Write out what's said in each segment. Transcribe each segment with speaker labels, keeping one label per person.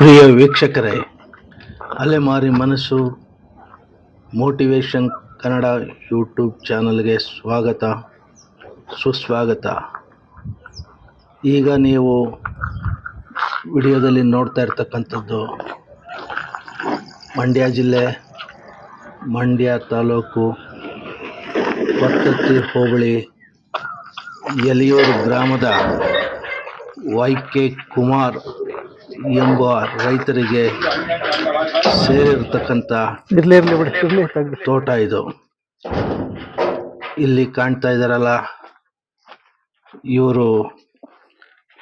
Speaker 1: ಪ್ರಿಯ ವೀಕ್ಷಕರೇ, ಅಲೆಮಾರಿ ಮನಸ್ಸು ಮೋಟಿವೇಶನ್ ಕನ್ನಡ ಯೂಟ್ಯೂಬ್ ಚಾನಲ್ಗೆ ಸ್ವಾಗತ, ಸುಸ್ವಾಗತ. ಈಗ ನೀವು ವಿಡಿಯೋದಲ್ಲಿ ನೋಡ್ತಾ ಇರ್ತಕ್ಕಂಥದ್ದು ಮಂಡ್ಯ ಜಿಲ್ಲೆ, ಮಂಡ್ಯ ತಾಲೂಕು ಪತ್ತತ್ತಿ ಹೋಬಳಿ ಯಲಿಯೂರು ಗ್ರಾಮದ ವೈ ಕೆ ಕುಮಾರ್ ಎಂಬ ರೈತರಿಗೆ ಸೇರಿರ್ತಕ್ಕಂಥ
Speaker 2: ಇರ್ಲಿ ಇರ್ಲಿ ಬಿಡಿ ಇರ್ಲಿ ತೆಗ್ದು
Speaker 1: ತೋಟ ಇದು. ಇಲ್ಲಿ ಕಾಣ್ತಾ ಇದ್ದಾರಲ್ಲ ಇವರು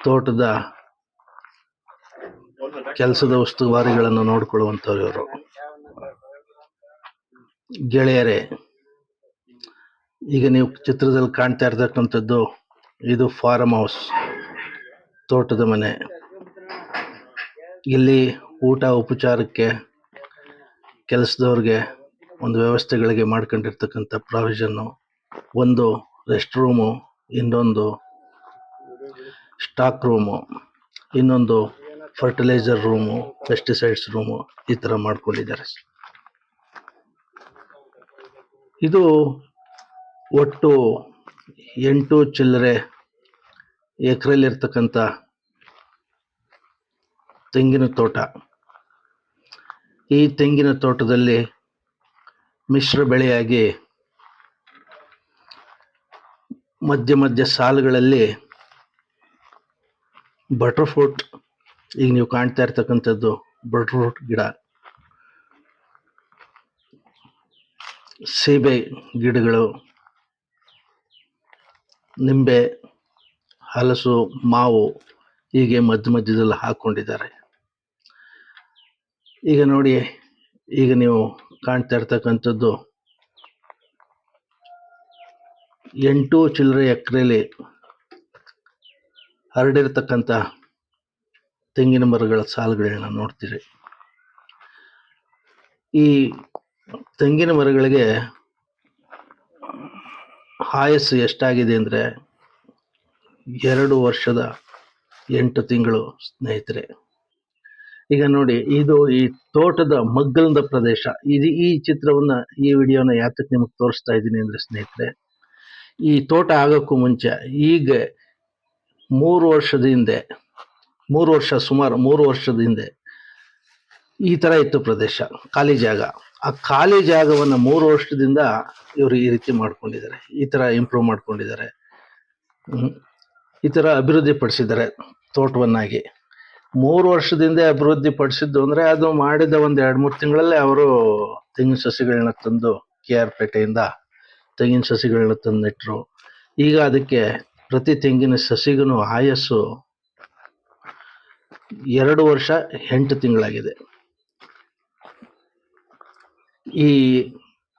Speaker 1: ತೋಟದ ಕೆಲಸದ ಉಸ್ತುವಾರಿಗಳನ್ನು ನೋಡ್ಕೊಳ್ಳುವಂಥವ್ರು ಇವರು. ಗೆಳೆಯರೇ ಈಗ ನೀವು ಚಿತ್ರದಲ್ಲಿ ಕಾಣ್ತಾ ಇರ್ತಕ್ಕಂಥದ್ದು ಇದು ಫಾರ್ಮ್ ಹೌಸ್ ತೋಟದ ಮನೆ. ಇಲ್ಲಿ ಊಟ ಉಪಚಾರಕ್ಕೆ ಕೆಲಸದವ್ರಿಗೆ ಒಂದು ವ್ಯವಸ್ಥೆಗಳಿಗೆ ಮಾಡ್ಕೊಂಡಿರ್ತಕ್ಕಂಥ ಪ್ರಾವಿಷನ್ನು ಒಂದು ರೆಸ್ಟ್ ರೂಮು ಇನ್ನೊಂದು ಸ್ಟಾಕ್ ರೂಮು ಇನ್ನೊಂದು ಫರ್ಟಿಲೈಸರ್ ರೂಮು ಪೆಸ್ಟಿಸೈಡ್ಸ್ ರೂಮು ಈ ಥರ ಮಾಡ್ಕೊಂಡಿದ್ದಾರೆ. ಇದು ಒಟ್ಟು ಎಂಟು ಚಿಲ್ಲರೆ ಎಕರೆಲಿರ್ತಕ್ಕಂಥ ತೆಂಗಿನ ತೋಟ. ಈ ತೆಂಗಿನ ತೋಟದಲ್ಲಿ ಮಿಶ್ರ ಬೆಳೆಯಾಗಿ ಮಧ್ಯ ಮಧ್ಯ ಸಾಲುಗಳಲ್ಲಿ ಬಟರ್ ಫ್ರೂಟ್ ಈಗ ನೀವು ಕಾಣ್ತಾ ಇರ್ತಕ್ಕಂಥದ್ದು ಬಟರ್ ಫ್ರೂಟ್ ಗಿಡ. ಸೀಬೆ ಗಿಡಗಳು, ನಿಂಬೆ, ಹಲಸು, ಮಾವು ಹೀಗೆ ಮಧ್ಯ ಮಧ್ಯದಲ್ಲಿ ಹಾಕೊಂಡಿದ್ದಾರೆ. ಈಗ ನೋಡಿ, ಈಗ ನೀವು ಕಾಣ್ತಾ ಇರ್ತಕ್ಕಂಥದ್ದು ಎಂಟು ಚಿಲ್ಲರೆ ಎಕರೆಲಿ ಹರಡಿರ್ತಕ್ಕಂಥ ತೆಂಗಿನ ಮರಗಳ ಸಾಲುಗಳನ್ನ ನೋಡ್ತೀರಿ. ಈ ತೆಂಗಿನ ಮರಗಳಿಗೆ ಆಯಸ್ಸು ಎಷ್ಟಾಗಿದೆ ಅಂದರೆ ಎರಡು ವರ್ಷದ ಎಂಟು ತಿಂಗಳು ಸ್ನೇಹಿತರೆ. ಈಗ ನೋಡಿ, ಇದು ಈ ತೋಟದ ಮಗ್ಗಲದ ಪ್ರದೇಶ. ಇದು ಈ ಚಿತ್ರವನ್ನ ಈ ವಿಡಿಯೋನ ಯಾತಕ್ಕೆ ನಿಮಗೆ ತೋರಿಸ್ತಾ ಇದ್ದೀನಿ ಅಂದ್ರೆ ಸ್ನೇಹಿತರೆ, ಈ ತೋಟ ಆಗೋಕ್ಕೂ ಮುಂಚೆ ಈಗ ಮೂರು ವರ್ಷದ ಹಿಂದೆ, ಮೂರು ವರ್ಷ ಸುಮಾರು ಮೂರು ವರ್ಷದ ಹಿಂದೆ ಈ ತರ ಇತ್ತು ಪ್ರದೇಶ, ಖಾಲಿ ಜಾಗ. ಆ ಖಾಲಿ ಜಾಗವನ್ನ ಮೂರು ವರ್ಷದಿಂದ ಇವರು ಈ ರೀತಿ ಮಾಡ್ಕೊಂಡಿದ್ದಾರೆ, ಈ ತರ ಇಂಪ್ರೂವ್ ಮಾಡ್ಕೊಂಡಿದ್ದಾರೆ. ಈ ತರ ಅಭಿವೃದ್ಧಿ ಪಡಿಸಿದ್ದಾರೆ ತೋಟವನ್ನಾಗಿ. ಮೂರು ವರ್ಷದಿಂದ ಅಭಿವೃದ್ಧಿ ಪಡಿಸಿದ್ದು ಅಂದ್ರೆ ಅದು ಮಾಡಿದ ಒಂದು ಎರಡು ಮೂರು ತಿಂಗಳಲ್ಲೇ ಅವರು ತೆಂಗಿನ ಸಸಿಗಳನ್ನ ತಂದು ಕೆ ಆರ್ ಪೇಟೆಯಿಂದ ತೆಂಗಿನ ಸಸಿಗಳನ್ನ ತಂದು ಈಗ ಅದಕ್ಕೆ ಪ್ರತಿ ತೆಂಗಿನ ಸಸಿಗೂ ಆಯಸ್ಸು ಎರಡು ವರ್ಷ ಎಂಟು ತಿಂಗಳಾಗಿದೆ. ಈ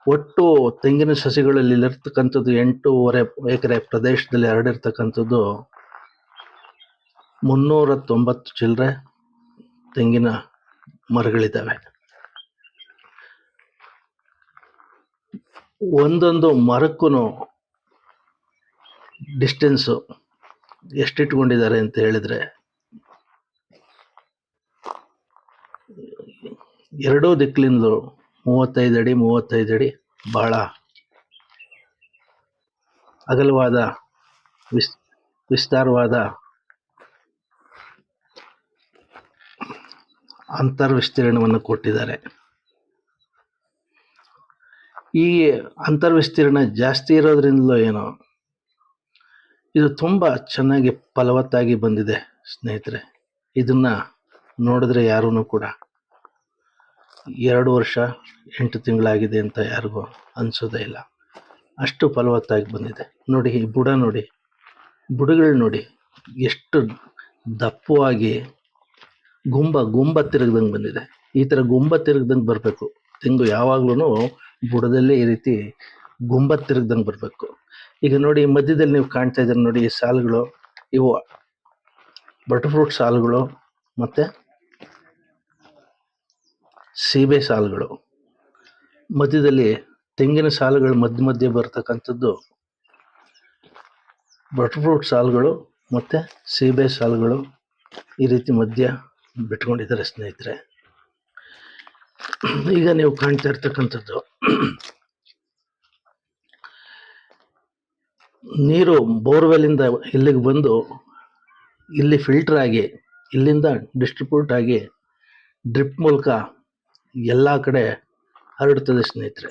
Speaker 1: ಒಟ್ಟು ತೆಂಗಿನ ಸಸಿಗಳಲ್ಲಿ ಇರ್ತಕ್ಕಂಥದ್ದು ಎಂಟೂವರೆ ಎಕರೆ ಪ್ರದೇಶದಲ್ಲಿ ಹರಡಿರ್ತಕ್ಕಂಥದ್ದು ಮುನ್ನೂರ ತೊಂಬತ್ತು ಚಿಲ್ಲರೆ ತೆಂಗಿನ ಮರಗಳಿದ್ದಾವೆ. ಒಂದೊಂದು ಮರಕ್ಕೂ ಡಿಸ್ಟೆನ್ಸು ಎಷ್ಟಿಟ್ಕೊಂಡಿದ್ದಾರೆ ಅಂತ ಹೇಳಿದರೆ, ಎರಡೂ ದಿಕ್ಕಲಿಂದಲೂ ಮೂವತ್ತೈದು ಅಡಿ ಮೂವತ್ತೈದು ಅಡಿ ಭಾಳ ಅಗಲವಾದ ವಿಸ್, ವಿಸ್ತಾರವಾದ ಅಂತರ್ ವಿಸ್ತೀರ್ಣವನ್ನು ಕೊಟ್ಟಿದ್ದಾರೆ. ಈ ಅಂತರ್ವಿಸ್ತೀರ್ಣ ಜಾಸ್ತಿ ಇರೋದ್ರಿಂದಲೋ ಏನೋ, ಇದು ತುಂಬ ಚೆನ್ನಾಗಿ ಫಲವತ್ತಾಗಿ ಬಂದಿದೆ ಸ್ನೇಹಿತರೆ. ಇದನ್ನ ನೋಡಿದ್ರೆ ಯಾರೂ ಕೂಡ ಎರಡು ವರ್ಷ, ಎಂಟು ತಿಂಗಳಾಗಿದೆ ಅಂತ ಯಾರಿಗೂ ಅನಿಸೋದೇ ಇಲ್ಲ. ಅಷ್ಟು ಫಲವತ್ತಾಗಿ ಬಂದಿದೆ. ನೋಡಿ ಈ ಬುಡ ನೋಡಿ, ಬುಡಗಳು ನೋಡಿ ಎಷ್ಟು ದಪ್ಪವಾಗಿ ಗುಂಬ ಗುಂಬ ತಿರುಗ್ದಂಗೆ ಬಂದಿದೆ. ಈ ಥರ ಗುಂಬ ತಿರುಗ್ದಂಗೆ ಬರಬೇಕು. ತೆಂಗು ಯಾವಾಗ್ಲೂ ಬುಡದಲ್ಲೇ ಈ ರೀತಿ ಗುಂಬ ತಿರುಗ್ದಂಗೆ ಬರಬೇಕು. ಈಗ ನೋಡಿ ಮಧ್ಯದಲ್ಲಿ ನೀವು ಕಾಣ್ತಾ ಇದ್ದೀರ ನೋಡಿ, ಈ ಸಾಲುಗಳು, ಇವು ಬಟರ್ ಫ್ರೂಟ್ ಸಾಲುಗಳು ಮತ್ತೆ ಸೀಬೆ ಸಾಲುಗಳು. ಮಧ್ಯದಲ್ಲಿ ತೆಂಗಿನ ಸಾಲುಗಳು ಮಧ್ಯ ಮಧ್ಯೆ ಬರ್ತಕ್ಕಂಥದ್ದು ಬಟರ್ ಫ್ರೂಟ್ ಸಾಲುಗಳು ಮತ್ತು ಸೀಬೆ ಸಾಲುಗಳು ಈ ರೀತಿ ಮಧ್ಯ ಬಿಟ್ಕೊಂಡಿದ್ದಾರೆ ಸ್ನೇಹಿತರೆ. ಈಗ ನೀವು ಕಾಣ್ತಾ ಇರ್ತಕ್ಕಂಥದ್ದು, ನೀರು ಬೋರ್ವೆಲ್ಲಿಂದ ಇಲ್ಲಿಗೆ ಬಂದು ಇಲ್ಲಿ ಫಿಲ್ಟರ್ ಆಗಿ, ಇಲ್ಲಿಂದ ಡಿಸ್ಟ್ರಿಬ್ಯೂಟ್ ಆಗಿ ಡ್ರಿಪ್ ಮೂಲಕ ಎಲ್ಲ ಕಡೆ ಹರಡುತ್ತದೆ ಸ್ನೇಹಿತರೆ.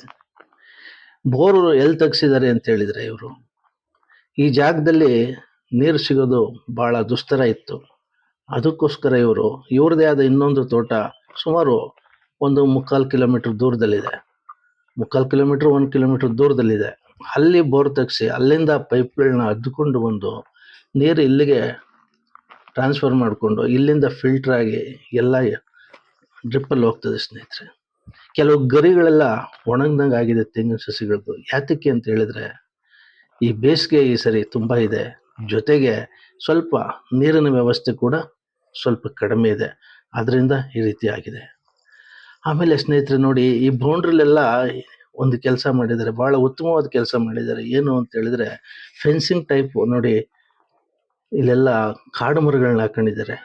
Speaker 1: ಬೋರು ಎಲ್ಲಿ ತೆಗ್ಸಿದ್ದಾರೆ ಅಂತ ಹೇಳಿದರೆ ಇವರು, ಈ ಜಾಗದಲ್ಲಿ ನೀರು ಸಿಗೋದು ಭಾಳ ದುಸ್ತರ ಇತ್ತು. ಅದಕ್ಕೋಸ್ಕರ ಇವರು ಇವ್ರದೇ ಆದ ಇನ್ನೊಂದು ತೋಟ ಸುಮಾರು ಒಂದು ಮುಕ್ಕಾಲು ಕಿಲೋಮೀಟರ್ ದೂರದಲ್ಲಿದೆ. ಮುಕ್ಕಾಲು ಕಿಲೋಮೀಟರ್, ಒಂದು ಕಿಲೋಮೀಟರ್ ದೂರದಲ್ಲಿದೆ. ಅಲ್ಲಿ ಬೋರ್ ತೆಗ್ಸಿ, ಅಲ್ಲಿಂದ ಪೈಪ್ಗಳನ್ನ ಅದ್ದುಕೊಂಡು ಬಂದು ನೀರು ಇಲ್ಲಿಗೆ ಟ್ರಾನ್ಸ್ಫರ್ ಮಾಡಿಕೊಂಡು, ಇಲ್ಲಿಂದ ಫಿಲ್ಟರ್ ಆಗಿ ಎಲ್ಲ ಡ್ರಿಪ್ಪಲ್ಲಿ ಹೋಗ್ತದೆ ಸ್ನೇಹಿತರೆ. ಕೆಲವು ಗರಿಗಳೆಲ್ಲ ಒಣಗ್ದಂಗೆ ಆಗಿದೆ ತೆಂಗಿನ ಸಸಿಗಳದ್ದು ಯಾತಕ್ಕೆ ಅಂತ ಹೇಳಿದ್ರೆ, ಈ ಬೇಸಿಗೆ ಈ ಸರಿ ತುಂಬ ಇದೆ. ಜೊತೆಗೆ ಸ್ವಲ್ಪ ನೀರಿನ ವ್ಯವಸ್ಥೆ ಕೂಡ ಸ್ವಲ್ಪ ಕಡಿಮೆ ಇದೆ. ಅದರಿಂದ ಈ ರೀತಿ ಆಗಿದೆ ಆಮೇಲೆ ಸ್ನೇಹಿತರೆ ನೋಡಿ, ಈ ಬೌಂಡ್ರಿಲೆಲ್ಲ ಒಂದು ಕೆಲಸ ಮಾಡಿದ್ದಾರೆ, ಬಹಳ ಉತ್ತಮವಾದ ಕೆಲಸ ಮಾಡಿದ್ದಾರೆ. ಏನು ಅಂತ ಹೇಳಿದ್ರೆ, ಫೆನ್ಸಿಂಗ್ ಟೈಪ್ ನೋಡಿ, ಇಲ್ಲೆಲ್ಲ ಕಾಡು ಮರಗಳನ್ನ ಹಾಕೊಂಡಿದ್ದಾರೆ.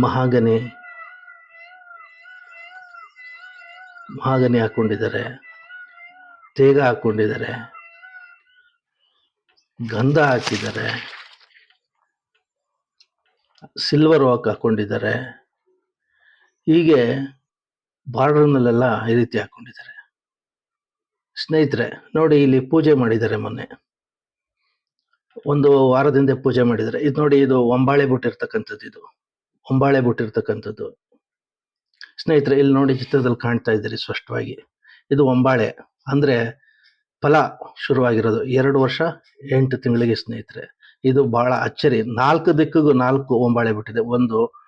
Speaker 1: ಮಹಾಗನಿ ಮಹಾಗನಿ ಹಾಕೊಂಡಿದ್ದಾರೆ. ತೇಗ ಹಾಕೊಂಡಿದ್ದಾರೆ. ಗಂಧ ಹಾಕಿದ್ದಾರೆ. ಸಿಲ್ವರ್ ವಾಕ್ ಹಾಕೊಂಡಿದ್ದಾರೆ. ಹೀಗೆ ಬಾರ್ಡರ್ನಲ್ಲೆಲ್ಲ ಈ ರೀತಿ ಹಾಕೊಂಡಿದ್ದಾರೆ. ಸ್ನೇಹಿತರೆ, ನೋಡಿ ಇಲ್ಲಿ ಪೂಜೆ ಮಾಡಿದ್ದಾರೆ ಮೊನ್ನೆ. ಒಂದು ವಾರದಿಂದ ಪೂಜೆ ಮಾಡಿದ್ದಾರೆ. ಇದು ನೋಡಿ, ಇದು ಒಂಬಾಳೆ ಬಿಟ್ಟಿರ್ತಕ್ಕಂಥದ್ದು ಇದು. ಒಂಬಾಳೆ ಬಿಟ್ಟಿರ್ತಕ್ಕಂಥದ್ದು ಸ್ನೇಹಿತರೆ, ಇಲ್ಲಿ ನೋಡಿ ಚಿತ್ರದಲ್ಲಿ ಕಾಣ್ತಾ ಇದ್ದೀರಿ ಸ್ಪಷ್ಟವಾಗಿ. ಇದು ಒಂಬಾಳೆ. ಅಂದ್ರೆ ಫಲ ಶುರುವಾಗಿರೋದು. ಎರಡು ವರ್ಷ, ಎಂಟು ತಿಂಗಳಿಗೆ ಸ್ನೇಹಿತರೆ. ಇದು ಬಹಳ ಅಚ್ಚರಿ. ನಾಲ್ಕು ದಿಕ್ಕಿಗೂ ನಾಲ್ಕು ಒಂಬಾಳೆ ಬಿಟ್ಟಿದೆ. ಒಂದು,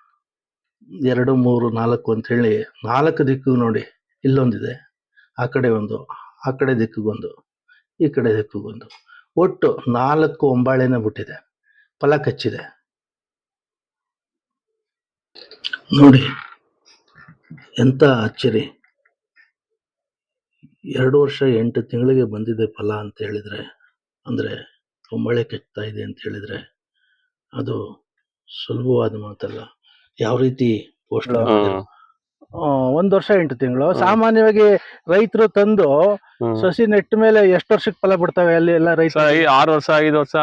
Speaker 1: ಎರಡು, ಮೂರು, ನಾಲ್ಕು ಅಂತ ಹೇಳಿ ನಾಲ್ಕು ದಿಕ್ಕಿಗೂ ನೋಡಿ ಇಲ್ಲೊಂದಿದೆ. ಆ ಕಡೆ ಒಂದು, ಆ ಕಡೆ ದಿಕ್ಕಿಗೊಂದು ಈ ಕಡೆ ದಿಕ್ಕಿಗೊಂದು ಒಟ್ಟು ನಾಲ್ಕು ಒಂಬಾಳೆನೇ ಬಿಟ್ಟಿದೆ. ಫಲ ಕಚ್ಚಿದೆ. ನೋಡಿ, ಎಂತ ಅಚ್ಚರಿ. ಎರಡು ವರ್ಷ ಎಂಟು ತಿಂಗಳಿಗೆ ಬಂದಿದೆ ಫಲ ಅಂತ ಹೇಳಿದ್ರೆ, ಅಂದ್ರೆ ಒಂಬಳೆ ಕಚ್ತಾ ಇದೆ ಅಂತ ಹೇಳಿದ್ರೆ ಅದು ಸುಲಭವಾದ ಮಾತಲ್ಲ. ಯಾವ ರೀತಿ
Speaker 2: ಪೋಸ್ಟ್ ಒಂದ್ ವರ್ಷ ಎಂಟು ತಿಂಗಳು. ಸಾಮಾನ್ಯವಾಗಿ ರೈತರು ತಂದು ಸಸಿ ನೆಟ್ಟ ಮೇಲೆ ಎಷ್ಟು ವರ್ಷಕ್ಕೆ ಫಲ ಬಿಡ್ತವೆ ಅಲ್ಲಿ ಎಲ್ಲ ರೈತ
Speaker 3: ಆರು ವರ್ಷ ಐದು ವರ್ಷ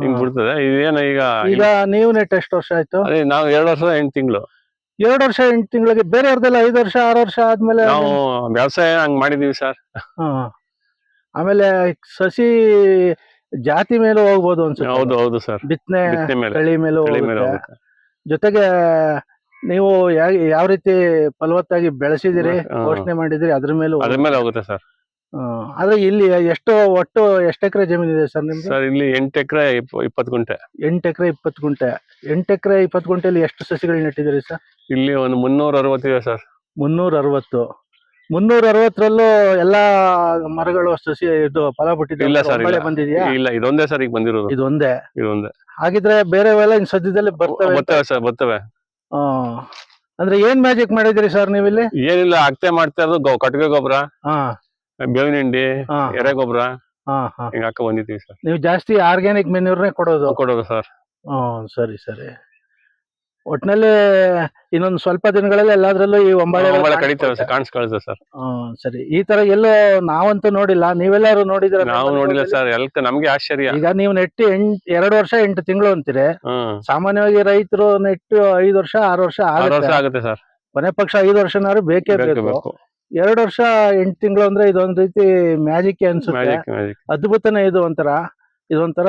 Speaker 3: ಹಿಂಗ್. ಬಿಡ್ತದೆ. ಇದೇನು ಈಗ
Speaker 2: ಈಗ ನೀವು ನೆಟ್ ಎಷ್ಟು ವರ್ಷ ಆಯ್ತು?
Speaker 3: ನಾವು ಎರಡು ವರ್ಷ ಎಂಟು ತಿಂಗಳು.
Speaker 2: ಎರಡು ವರ್ಷ ಎಂಟು ತಿಂಗಳಿಗೆ ಬೇರೆಯವ್ರದೆಲ್ಲ ಐದು ವರ್ಷ ಆರು ವರ್ಷ ಆದ್ಮೇಲೆ
Speaker 3: ನಾವು ವ್ಯವಸಾಯ ಹಂಗ್ ಮಾಡಿದೀವಿ ಸರ್.
Speaker 2: ಹಾ. ಆಮೇಲೆ ಸಸಿ ಜಾತಿ ಮೇಲೂ ಹೋಗ್ಬೋದು ಅನ್ಸುತ್ತೆ.
Speaker 3: ಹೌದು ಹೌದು ಸರ್.
Speaker 2: ಬಿತ್ತನೆ
Speaker 3: ಬಿತ್ತನೆ ಮೇಲೆ
Speaker 2: ತಳಿ ಮೇಲೆ
Speaker 3: ತಳಿ ಮೇಲೆ
Speaker 2: ಹೋಗುತ್ತೆ.
Speaker 3: ಹೋಗುತ್ತೆ
Speaker 2: ಜೊತೆಗೆ ನೀವು ಯಾ- ಯಾವ ರೀತಿ ಫಲವತ್ತಾಗಿ ಬೆಳೆಸಿದಿರಿ
Speaker 3: ಹಾ.
Speaker 2: ಪೋಷಣೆ ಮಾಡಿದಿರಿ ಅದ್ರ ಮೇಲೆ
Speaker 3: ಅದ್ರ ಮೇಲೆ ಹೋಗುತ್ತೆ ಸರ್.
Speaker 2: ಆದ್ರೆ ಇಲ್ಲಿ ಎಷ್ಟು ಒಟ್ಟು ಎಷ್ಟು ಎಕರೆ ಜಮೀನ್ ಇದೆ ಸರ್ ನಿಮ್ದು?
Speaker 3: ಸರ್ ಇಲ್ಲಿ ಎಂಟು ಎಕರೆ ಇಪ್ಪತ್ತು ಗುಂಟೆ.
Speaker 2: ಎಂಟು ಎಕರೆ ಇಪ್ಪತ್ತು ಗುಂಟೆ. ಎಂಟು ಎಕರೆ ಇಪ್ಪತ್ತು ಗುಂಟೆಯಲ್ಲಿ ಎಷ್ಟು ಸಸಿಗಳು ನೆಟ್ಟಿದ್ದೀರಿ ಸರ್?
Speaker 3: ಇಲ್ಲಿ ಒಂದು ಮುನ್ನೂರ ಅರವತ್ತಿದೆ ಸರ್.
Speaker 2: ಮುನ್ನೂರ ಅರವತ್ತು ಮುನ್ನೂರ ಅರವತ್ತರಲ್ಲೂ ಎಲ್ಲಾ ಮರಗಳು ಸಸಿ ಇದು ಫಲ
Speaker 3: ಇಲ್ಲ
Speaker 2: ಬಿಟ್ಟಿದೆ
Speaker 3: ಸರ್ ಇಲ್ಲ.
Speaker 2: ಬಂದಿದ್ಯಾ?
Speaker 3: ಇಲ್ಲ ಇದೊಂದೇ ಸರ್ ಈಗ ಬಂದಿರೋದು.
Speaker 2: ಇದೊಂದೇ?
Speaker 3: ಇದೊಂದೇ.
Speaker 2: ಹಾಗಿದ್ರೆ ಬೇರೆವೆಲ್ಲ ಇನ್ ಸದ್ಯದಲ್ಲಿ ಬರ್ತವೆ
Speaker 3: ಬರ್ತವೆ ಸರ್ ಬರ್ತವೆ.
Speaker 2: ಅಂದ್ರೆ ಏನ್ ಮ್ಯಾಜಿಕ್ ಮಾಡಿದ್ರಿ ಸರ್ ನೀವಿಲ್ಲಿ?
Speaker 3: ಏನಿಲ್ಲ ಅಗತೆ ಮಾಡ್ತಾ ಇರೋದು ಕಟ್ಟಿಗೆ ಗೊಬ್ಬರ
Speaker 2: ಹಾ.
Speaker 3: ಬೇವಿನ ಹಿಂಡಿ ಎರೆ ಗೊಬ್ಬರ.
Speaker 2: ಹಾ ಹಾ.
Speaker 3: ಹಿಂಗ್ ಹಾಕ ಬಂದಿದ್ದೀವಿ ಸರ್.
Speaker 2: ನೀವು ಜಾಸ್ತಿ ಆರ್ಗ್ಯಾನಿಕ್ ಮೆನ್ಯೂರ್ನೇ ಕೊಡೋದು.
Speaker 3: ಕೊಡೋದು ಸರ್.
Speaker 2: ಹ್ಮ್ ಸರಿ ಸರಿ. ಒಟ್ನಲ್ಲಿ ಇನ್ನೊಂದ್ ಸ್ವಲ್ಪ ದಿನಗಳಲ್ಲಿ ಎಲ್ಲಾದ್ರಲ್ಲೂ ಈ ಒಂಬಾಳೆ
Speaker 3: ಕಾಣಿಸ್ಕೊಳ್ತದೆ ಸರ್ ಸರ್.
Speaker 2: ಹ್ಮ್ ಸರಿ. ಈ ತರ ಎಲ್ಲೋ ನಾವಂತೂ ನೋಡಿಲ್ಲ. ನೀವೆಲ್ಲಾರು ನೋಡಿದ್ರೆ
Speaker 3: ನಾವು ನೋಡಿಲ್ಲ ಸರ್ ಎಲ್ಕ ನಮ್ಗೆ ಆಶ್ಚರ್ಯ.
Speaker 2: ಈಗ ನೀವು ನೆಟ್ಟು ಎಂಟ್ ಎರಡು ವರ್ಷ ಎಂಟು ತಿಂಗಳು ಅಂತೀರಿ. ಸಾಮಾನ್ಯವಾಗಿ ರೈತರು ನೆಟ್ಟು ಐದು ವರ್ಷ ಆರು ವರ್ಷ
Speaker 3: ಆರು ವರ್ಷ
Speaker 2: ಆಗುತ್ತೆ.
Speaker 3: ಸರ್.
Speaker 2: ಕೊನೆ ಪಕ್ಷ ಐದು ವರ್ಷನಾದ್ರು ಬೇಕೇ
Speaker 3: ಬೇಕು
Speaker 2: ಎರಡು ವರ್ಷ ಎಂಟು ತಿಂಗಳು ಅಂದ್ರೆ ಇದೊಂದ್ ರೀತಿ ಮ್ಯಾಜಿಕ್ ಅನ್ಸುತ್ತೆ. ಅದ್ಭುತನೇ ಇದು ಒಂಥರ. ಇದೊಂಥರ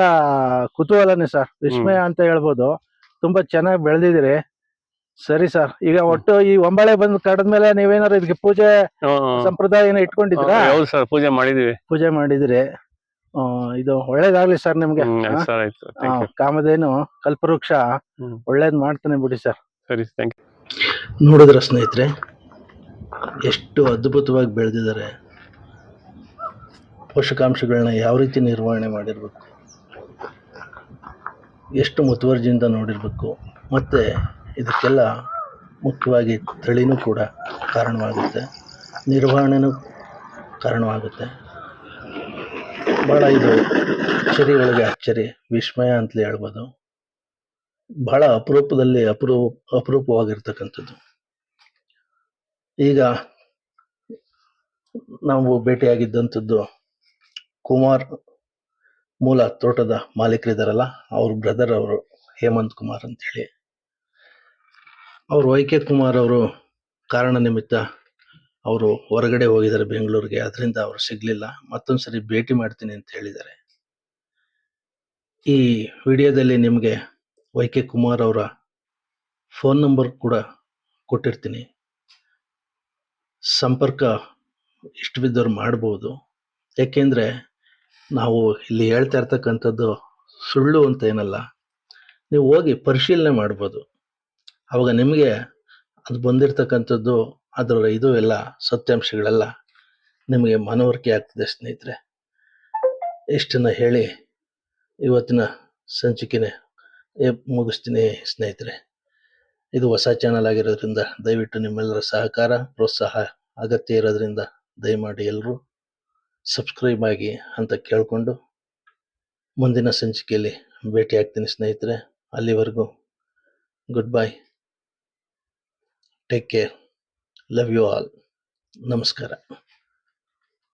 Speaker 2: ಕುತೂಹಲನೇ ಸರ್. ವಿಸ್ಮಯ ಅಂತ ಹೇಳ್ಬೋದು. ತುಂಬಾ ಚೆನ್ನಾಗಿ ಬೆಳೆದಿದ್ದೀರಿ. ಸರಿ ಸರ್ ಈಗ ಒಟ್ಟು ಈ ಒಂಬಳೆ ಬಂದ್ ಕಡದ್ಮೇಲೆ ನೀವೇನಾದ್ರು ಇದಕ್ಕೆ ಪೂಜೆ ಸಂಪ್ರದಾಯ ಏನೋ ಇಟ್ಕೊಂಡಿದ್ದೀರಾ?
Speaker 3: ಹೌದು ಸರ್ ಪೂಜೆ ಮಾಡಿದೀವಿ.
Speaker 2: ಪೂಜೆ ಮಾಡಿದಿರಿ. ಇದು ಒಳ್ಳೇದಾಗ್ಲಿ ಸರ್ ನಿಮ್ಗೆ
Speaker 3: ಹ್ಮ್ ಸರ್ ಆಯ್ತು ಥ್ಯಾಂಕ್ ಯು
Speaker 2: ಕಾಮಧೇನು ಕಲ್ಪವೃಕ್ಷ. ಒಳ್ಳೇದ್ ಮಾಡ್ತಾನೆ ಬಿಡಿ ಸರ್
Speaker 3: ಸರಿ ಥ್ಯಾಂಕ್ ಯು
Speaker 1: ನೋಡಿದ್ರ ಸ್ನೇಹಿತರೆ ಎಷ್ಟು ಅದ್ಭುತವಾಗಿ ಬೆಳೆದಿದ್ದಾರೆ. ಪೋಷಕಾಂಶಗಳನ್ನ ಯಾವ ರೀತಿ ನಿರ್ವಹಣೆ ಮಾಡಿರ್ಬೇಕು? ಎಷ್ಟು ಮುತುವರ್ಜಿಯಿಂದ ನೋಡಿರಬೇಕು, ಮತ್ತು ಇದಕ್ಕೆಲ್ಲ ಮುಖ್ಯವಾಗಿ ತಳಿನೂ ಕೂಡ ಕಾರಣವಾಗುತ್ತೆ, ನಿರ್ವಹಣೆನೂ ಕಾರಣವಾಗುತ್ತೆ. ಭಾಳ ಇದು ಅಚ್ಚರಿ ಒಳಗೆ ಅಚ್ಚರಿ, ವಿಸ್ಮಯ ಅಂತಲೇ ಹೇಳ್ಬೋದು. ಬಹಳ ಅಪರೂಪದಲ್ಲಿ ಅಪರೂಪ ಅಪರೂಪವಾಗಿರ್ತಕ್ಕಂಥದ್ದು. ಈಗ ನಾವು ಭೇಟಿಯಾಗಿದ್ದಂಥದ್ದು ಕುಮಾರ್ ಮೂಲ ತೋಟದ ಮಾಲೀಕರಿದ್ದಾರಲ್ಲ ಅವ್ರ ಬ್ರದರ್ ಅವರು ಹೇಮಂತ್ ಕುಮಾರ್ ಅಂತೇಳಿ. ಅವರು ವೈ ಕೆ ಕುಮಾರ್ ಅವರು ಕಾರಣ ನಿಮಿತ್ತ ಅವರು ಹೊರಗಡೆ ಹೋಗಿದ್ದಾರೆ ಬೆಂಗಳೂರಿಗೆ, ಅದರಿಂದ ಅವ್ರು ಸಿಗ್ಲಿಲ್ಲ. ಮತ್ತೊಂದ್ಸರಿ ಭೇಟಿ ಮಾಡ್ತೀನಿ ಅಂತ ಹೇಳಿದ್ದಾರೆ ಈ ವಿಡಿಯೋದಲ್ಲಿ ನಿಮಗೆ ವೈ ಕೆ ಕುಮಾರ್ ಅವರ ಫೋನ್ ನಂಬರ್ ಕೂಡ ಕೊಟ್ಟಿರ್ತೀನಿ. ಸಂಪರ್ಕ ಇಷ್ಟು ಬಿದ್ದವ್ರು ಮಾಡ್ಬೋದು. ಯಾಕೆಂದ್ರೆ ನಾವು ಇಲ್ಲಿ ಹೇಳ್ತಾ ಇರ್ತಕ್ಕಂಥದ್ದು ಸುಳ್ಳು ಅಂತ ಏನಲ್ಲ. ನೀವು ಹೋಗಿ ಪರಿಶೀಲನೆ ಮಾಡ್ಬೋದು. ಅವಾಗ ನಿಮಗೆ ಅದು ಬಂದಿರತಕ್ಕಂಥದ್ದು ಅದರ ಇದು ಎಲ್ಲ ಸತ್ಯಾಂಶಗಳೆಲ್ಲ. ನಿಮಗೆ ಮನವರಿಕೆ ಆಗ್ತದೆ ಸ್ನೇಹಿತರೆ. ಇಷ್ಟನ್ನು ಹೇಳಿ ಇವತ್ತಿನ ಸಂಚಿಕೆನೆ ಮುಗಿಸ್ತೀನಿ ಸ್ನೇಹಿತರೆ. ಇದು ಹೊಸ ಚಾನಲ್ ಆಗಿರೋದ್ರಿಂದ ದಯವಿಟ್ಟು ನಿಮ್ಮೆಲ್ಲರ ಸಹಕಾರ, ಪ್ರೋತ್ಸಾಹ, ಅಗತ್ಯ ಇರೋದ್ರಿಂದ ದಯಮಾಡಿ ಎಲ್ಲರೂ ಸಬ್ಸ್ಕ್ರೈಬ್ ಆಗಿ ಅಂತ ಕೇಳಿಕೊಂಡು ಮುಂದಿನ ಸಂಚಿಕೆಯಲ್ಲಿ ಭೇಟಿ ಆಗ್ತೀನಿ ಸ್ನೇಹಿತರೆ. ಅಲ್ಲಿವರೆಗೂ good bye take care love you all ನಮಸ್ಕಾರ.